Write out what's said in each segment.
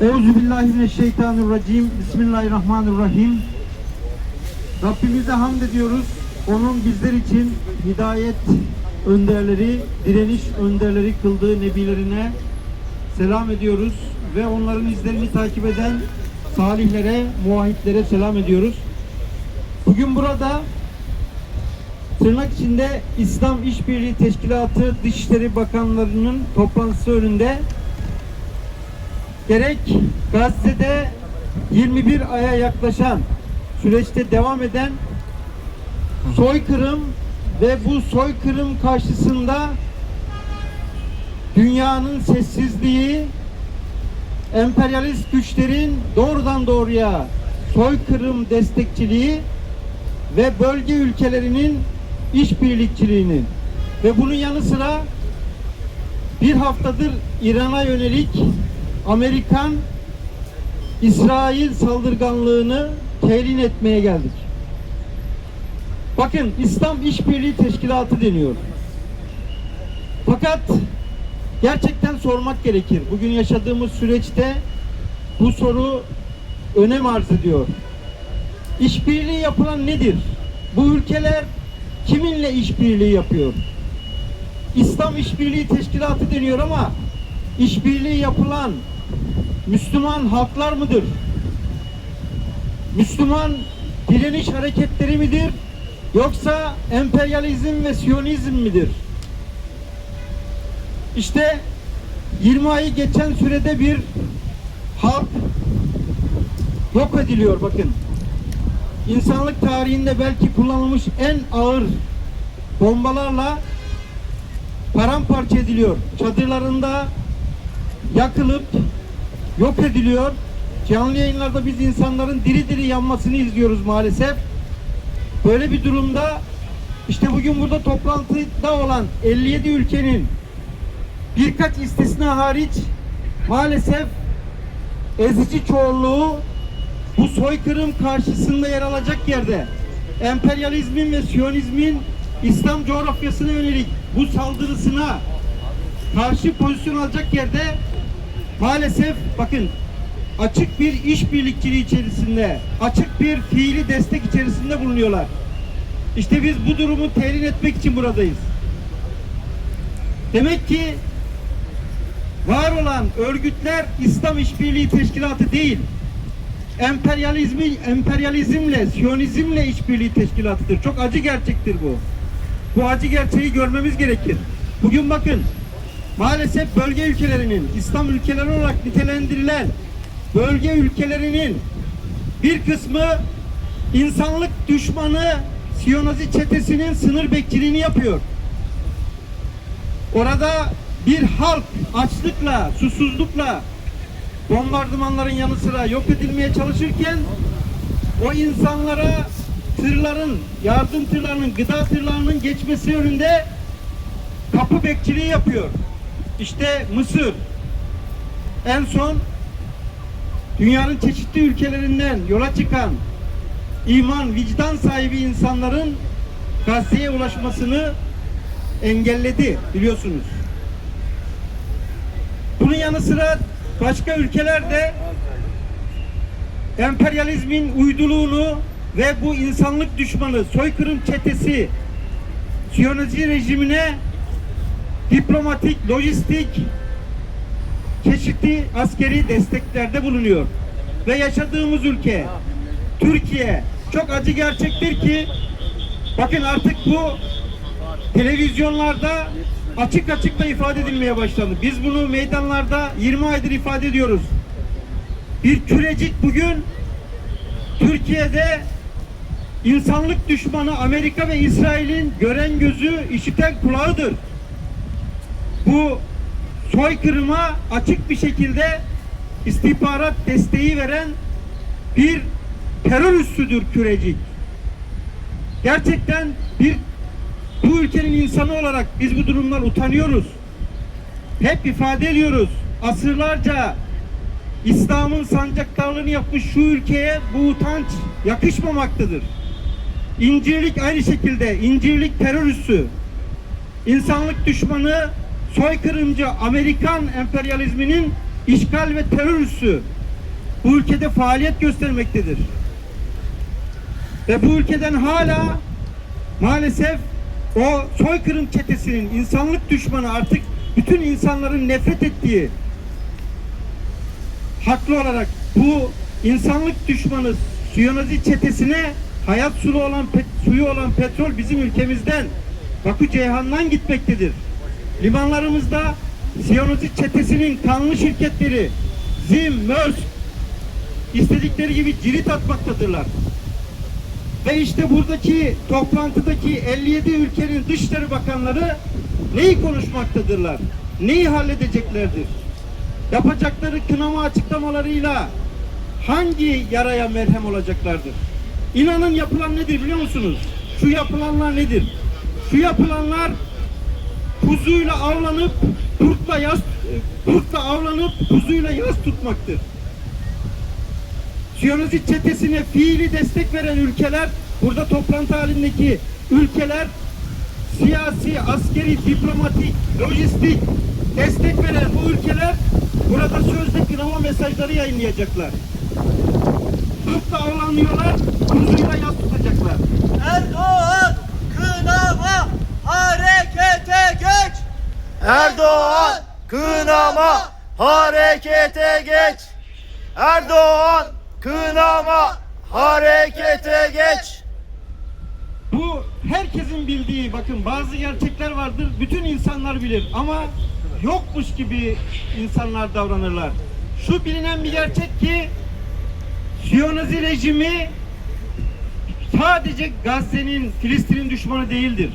Euzubillahimineşşeytanirracim. Bismillahirrahmanirrahim. Rabbimize hamd ediyoruz. Onun bizler için hidayet önderleri, direniş önderleri kıldığı nebilerine selam ediyoruz. Ve onların izlerini takip eden salihlere, muvahhitlere selam ediyoruz. Bugün burada tırnak içinde İslam İşbirliği Teşkilatı Dışişleri Bakanlarının toplantısı önünde gerek Gazze'de 21 aya yaklaşan süreçte devam eden soykırım ve bu soykırım karşısında dünyanın sessizliği emperyalist güçlerin doğrudan doğruya soykırım destekçiliği ve bölge ülkelerinin işbirlikçiliğini. Ve bunun yanı sıra bir haftadır İran'a yönelik Amerikan İsrail saldırganlığını telin etmeye geldik. Bakın İslam İşbirliği Teşkilatı deniyor. Fakat gerçekten sormak gerekir. Bugün yaşadığımız süreçte bu soru önem arz ediyor. İşbirliği yapılan nedir? Bu ülkeler kiminle işbirliği yapıyor? İslam İşbirliği Teşkilatı deniyor ama işbirliği yapılan Müslüman halklar mıdır? Müslüman direniş hareketleri midir? Yoksa emperyalizm ve siyonizm midir? İşte 20 ayı geçen sürede bir halk yok ediliyor bakın. İnsanlık tarihinde belki kullanılmış en ağır bombalarla paramparça ediliyor. Çadırlarında yakılıp yok ediliyor. Canlı yayınlarda biz insanların diri diri yanmasını izliyoruz maalesef. Böyle bir durumda işte bugün burada toplantıda olan 57 ülkenin birkaç istisna hariç maalesef ezici çoğunluğu bu soykırım karşısında yer alacak yerde emperyalizmin ve siyonizmin İslam coğrafyasına yönelik bu saldırısına karşı pozisyon alacak yerde maalesef bakın açık bir işbirlikçiliği içerisinde, açık bir fiili destek içerisinde bulunuyorlar. İşte biz bu durumu telin etmek için buradayız. Demek ki var olan örgütler İslam İşbirliği Teşkilatı değil. Emperyalizmi, emperyalizmle, siyonizmle işbirliği teşkilatıdır. Çok acı gerçektir bu. Bu acı gerçeği görmemiz gerekir. Bugün bakın maalesef bölge ülkelerinin İslam ülkeleri olarak nitelendirilen bölge ülkelerinin bir kısmı insanlık düşmanı Siyonazi çetesinin sınır bekçiliğini yapıyor. Orada bir halk açlıkla, susuzlukla bombardımanların yanı sıra yok edilmeye çalışırken o insanlara tırların, yardım tırlarının, gıda tırlarının geçmesi önünde kapı bekçiliği yapıyor. İşte Mısır en son dünyanın çeşitli ülkelerinden yola çıkan iman, vicdan sahibi insanların Gazze'ye ulaşmasını engelledi biliyorsunuz. Bunun yanı sıra başka ülkeler de emperyalizmin uyduluğunu ve bu insanlık düşmanı soykırım çetesi Siyonizm rejimine diplomatik, lojistik çeşitli askeri desteklerde bulunuyor. Ve yaşadığımız ülke Türkiye çok acı gerçektir ki bakın artık bu televizyonlarda açık açık da ifade edilmeye başlandı. Biz bunu meydanlarda 20 aydır ifade ediyoruz. Bir kürecik bugün Türkiye'de insanlık düşmanı Amerika ve İsrail'in gören gözü, işiten kulağıdır. Bu soykırıma açık bir şekilde istihbarat desteği veren bir terör üssüdür kürecik. Gerçekten bir bu ülkenin insanı olarak biz bu durumdan utanıyoruz. Hep ifade ediyoruz. Asırlarca İslam'ın sancaktarlığını yapmış şu ülkeye bu utanç yakışmamaktadır. İncirlik aynı şekilde, İncirlik terör üssü, insanlık düşmanı, soykırımcı Amerikan emperyalizminin işgal ve terör üssü bu ülkede faaliyet göstermektedir. Ve bu ülkeden hala maalesef o soykırım çetesinin insanlık düşmanı artık bütün insanların nefret ettiği haklı olarak bu insanlık düşmanı Siyonizm çetesine hayat suyu olan suyu olan petrol bizim ülkemizden Bakü Ceyhan'dan gitmektedir. Limanlarımızda Siyonizm çetesinin kanlı şirketleri Zim, Maersk istedikleri gibi cirit atmaktadırlar. Ve işte buradaki toplantıdaki 57 ülkenin dışişleri bakanları neyi konuşmaktadırlar? Neyi halledeceklerdir? Yapacakları kınama açıklamalarıyla hangi yaraya merhem olacaklardır? İnanın yapılan nedir biliyor musunuz? Şu yapılanlar nedir? Şu yapılanlar kuzuyla avlanıp kurtla yaz kurtla avlanıp kuzuyla yaz tutmaktır. Siyonizm çetesine fiili destek veren ülkeler, burada toplantı halindeki ülkeler siyasi, askeri, diplomatik, lojistik destek veren bu ülkeler burada sözde kınama mesajları yayınlayacaklar. Kurtla avlanıyorlar, kuzuyla yaz tutacaklar. Erdoğan kınama harekete geç. Erdoğan kınama harekete geç. Erdoğan kınama harekete geç. Bu herkesin bildiği bakın bazı gerçekler vardır bütün insanlar bilir ama yokmuş gibi insanlar davranırlar. Şu bilinen bir gerçek ki Siyonizm rejimi sadece Gazze'nin Filistin'in düşmanı değildir.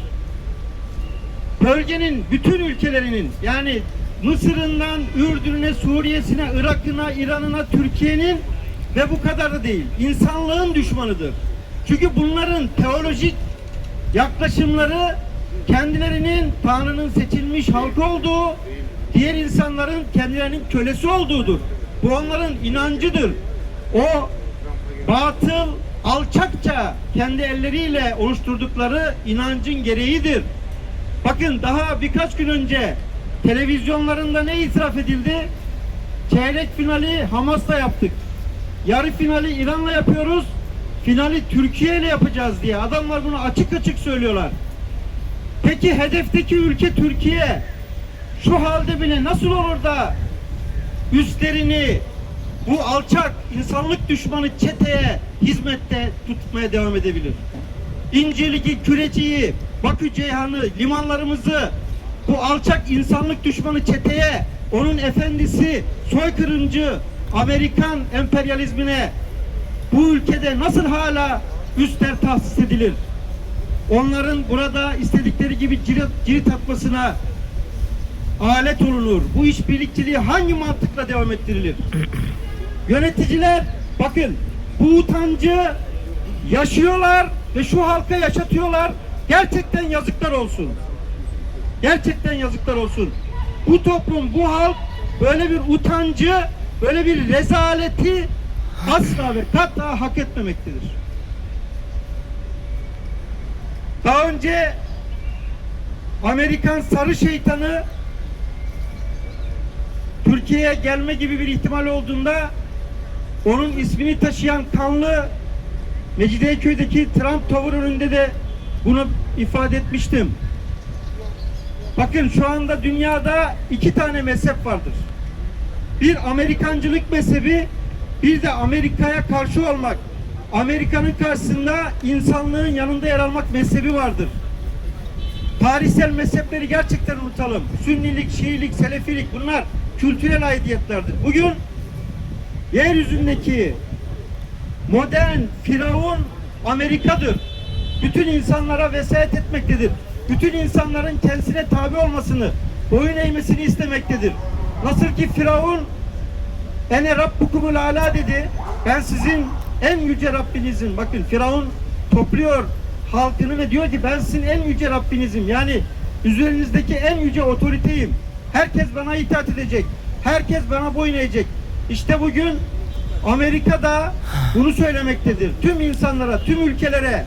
Bölgenin bütün ülkelerinin yani Mısır'ından Ürdün'üne, Suriye'sine, Irak'ına, İran'ına, Türkiye'nin ve bu kadar da değil. insanlığın düşmanıdır. Çünkü bunların teolojik yaklaşımları kendilerinin Tanrı'nın seçilmiş halkı olduğu, diğer insanların kendilerinin kölesi olduğudur. Bu onların inancıdır. O batıl, alçakça kendi elleriyle oluşturdukları inancın gereğidir. Bakın daha birkaç gün önce televizyonlarında ne itiraf edildi? Çeyrek finali Hamas'la yaptık. Yarı finali İran'la yapıyoruz. Finali Türkiye ile yapacağız diye. Adamlar bunu açık açık söylüyorlar. Peki hedefteki ülke Türkiye şu halde bile nasıl olur da üstlerini bu alçak insanlık düşmanı çeteye hizmette tutmaya devam edebilir? İncirlik'i, Küreci'yi, Bakü Ceyhan'ı, limanlarımızı bu alçak insanlık düşmanı çeteye, onun efendisi, soykırımcı, Amerikan emperyalizmine bu ülkede nasıl hala üstler tahsis edilir? Onların burada istedikleri gibi cirit, cirit atmasına alet olunur. Bu işbirlikçiliği hangi mantıkla devam ettirilir? Yöneticiler bakın bu utancı yaşıyorlar ve şu halka yaşatıyorlar. Gerçekten yazıklar olsun. Gerçekten yazıklar olsun. Bu toplum, bu halk böyle bir utancı, böyle bir rezaleti asla ve kata hak etmemektedir. Daha önce Amerikan sarı şeytanı Türkiye'ye gelme gibi bir ihtimal olduğunda onun ismini taşıyan kanlı Mecidiyeköy'deki Trump Tower önünde de bunu ifade etmiştim. Bakın şu anda dünyada iki tane mezhep vardır. Bir Amerikancılık mezhebi, bir de Amerika'ya karşı olmak. Amerika'nın karşısında insanlığın yanında yer almak mezhebi vardır. Tarihsel mezhepleri gerçekten unutalım. Sünnilik, Şiilik, Selefilik bunlar kültürel aidiyetlerdir. Bugün yeryüzündeki modern firavun Amerika'dır. Bütün insanlara vesayet etmektedir. Bütün insanların kendisine tabi olmasını, boyun eğmesini istemektedir. Nasıl ki Firavun ene rabbukumul ala dedi. Ben sizin en yüce Rabbinizim. Bakın Firavun topluyor halkını ve diyor ki ben sizin en yüce Rabbinizim. Yani üzerinizdeki en yüce otoriteyim. Herkes bana itaat edecek. Herkes bana boyun eğecek. İşte bugün Amerika'da bunu söylemektedir. Tüm insanlara, tüm ülkelere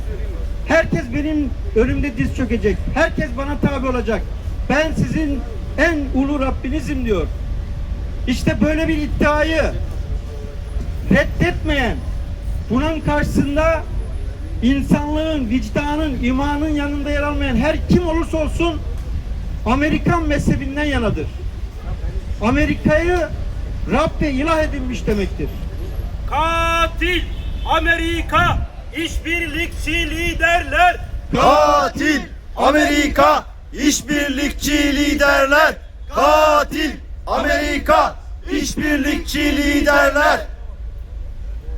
herkes benim önümde diz çökecek. Herkes bana tabi olacak. Ben sizin en ulu Rabbinizim diyor. İşte böyle bir iddiayı reddetmeyen, bunun karşısında insanlığın, vicdanın, imanın yanında yer almayan her kim olursa olsun Amerikan mezhebinden yanadır. Amerika'yı Rab ve ilah edinmiş demektir. Katil Amerika işbirlikçi liderler Katil Amerika işbirlikçi liderler. Katil Amerika işbirlikçi liderler.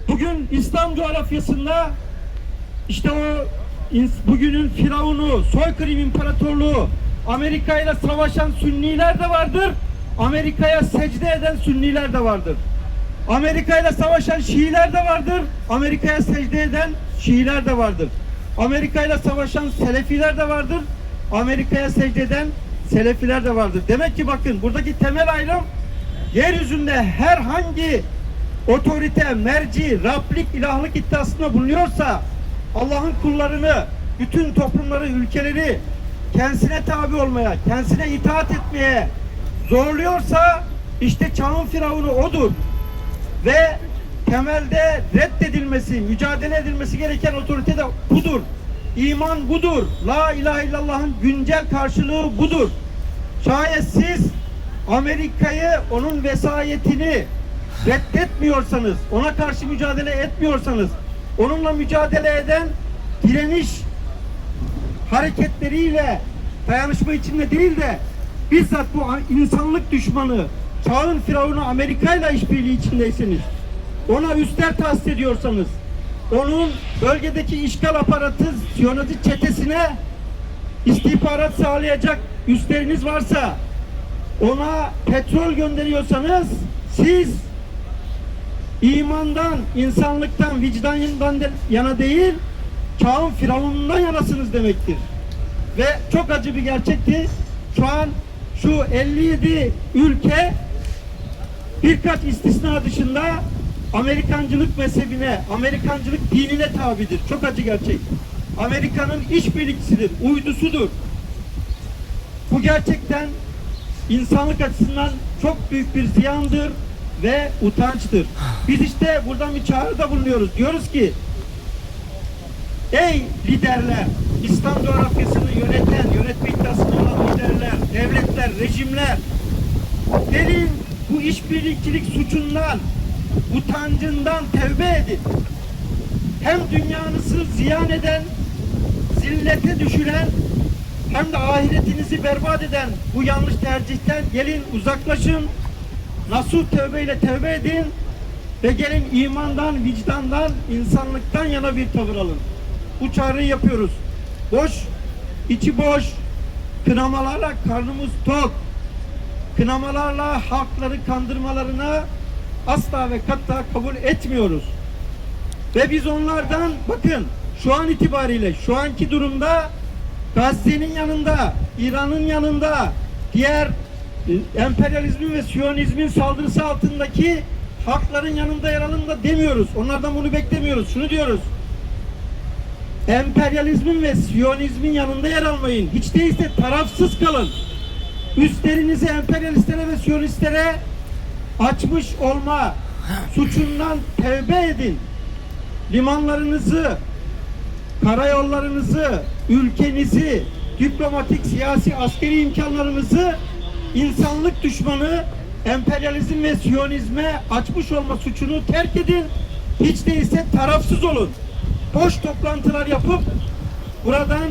Bugün İslam coğrafyasında işte o bugünün firavunu, soykırım imparatorluğu, Amerika ile savaşan Sünniler de vardır. Amerika'ya secde eden Sünniler de vardır. Amerika ile savaşan Şiiler de vardır. Amerika'ya secde eden Şiiler de vardır. Amerika ile savaşan Selefiler de vardır. Amerika'ya secde eden Selefiler de vardır. Demek ki bakın buradaki temel ayrım yeryüzünde herhangi otorite, merci, Rablik, ilahlık iddiasında bulunuyorsa Allah'ın kullarını, bütün toplumları, ülkeleri kendisine tabi olmaya, kendisine itaat etmeye zorluyorsa işte çağın firavunu odur. Ve temelde reddedilmesi, mücadele edilmesi gereken otorite de budur. İman budur. La ilahe illallah'ın güncel karşılığı budur. Şayet siz Amerika'yı, onun vesayetini reddetmiyorsanız, ona karşı mücadele etmiyorsanız, onunla mücadele eden direniş hareketleriyle dayanışma içinde değil de bizzat bu insanlık düşmanı, çağın firavunu Amerika ile işbirliği içindeyseniz, ona üstler tahsis ediyorsanız, onun bölgedeki işgal aparatı, Siyonist çetesine istihbarat sağlayacak üstleriniz varsa, ona petrol gönderiyorsanız, siz imandan, insanlıktan, vicdanından yana değil, çağın firavunundan yanasınız demektir. Ve çok acı bir gerçekti. Şu an şu 57 ülke birkaç istisna dışında Amerikancılık mezhebine, Amerikancılık dinine tabidir. Çok acı gerçek. Amerika'nın işbirlikçisidir, uydusudur. Bu gerçekten insanlık açısından çok büyük bir ziyandır ve utançtır. Biz işte buradan bir çağrıda bulunuyoruz. Diyoruz ki Ey liderler, İslam coğrafyasını yöneten, yönetme iddiasında olan liderler, devletler, rejimler, gelin bu işbirlikçilik suçundan, utancından tevbe edin. Hem dünyanızı ziyan eden, zillete düşüren, hem de ahiretinizi berbat eden bu yanlış tercihten gelin uzaklaşın. Nasuh tövbeyle tevbe edin ve gelin imandan, vicdandan, insanlıktan yana bir tavır alın. Bu çağrıyı yapıyoruz. Boş, içi boş, kınamalarla karnımız tok. Kınamalarla halkları kandırmalarına asla ve katta kabul etmiyoruz. Ve biz onlardan bakın şu an itibariyle şu anki durumda Gazze'nin yanında, İran'ın yanında, diğer e, emperyalizmin ve siyonizmin saldırısı altındaki halkların yanında yer alın da demiyoruz. Onlardan bunu beklemiyoruz. Şunu diyoruz. Emperyalizmin ve siyonizmin yanında yer almayın. Hiç değilse tarafsız kalın. Üstlerinizi emperyalistlere ve siyonistlere açmış olma suçundan tevbe edin. Limanlarınızı, karayollarınızı, ülkenizi, diplomatik, siyasi, askeri imkanlarınızı insanlık düşmanı emperyalizm ve siyonizme açmış olma suçunu terk edin. Hiç değilse tarafsız olun. Boş toplantılar yapıp buradan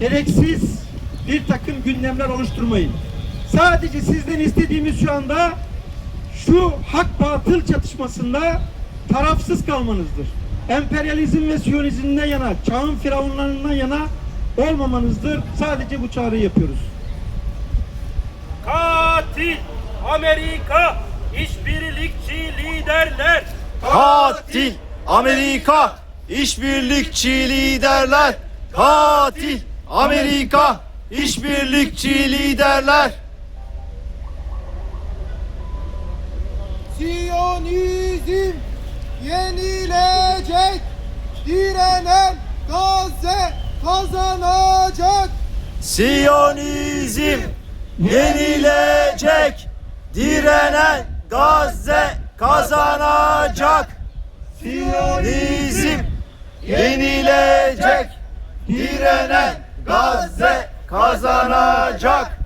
gereksiz bir takım gündemler oluşturmayın. Sadece sizden istediğimiz şu anda şu hak batıl çatışmasında tarafsız kalmanızdır. Emperyalizm ve siyonizmden yana, çağın firavunlarından yana olmamanızdır. Sadece bu çağrıyı yapıyoruz. Katil Amerika işbirlikçi liderler Katil Amerika işbirlikçi liderler. Katil Amerika işbirlikçi liderler. Siyonizm yenilecek. Direnen Gazze kazanacak. Siyonizm yenilecek. Direnen Gazze kazanacak. Siyonizm yenilecek. Direnen Gazze kazanacak.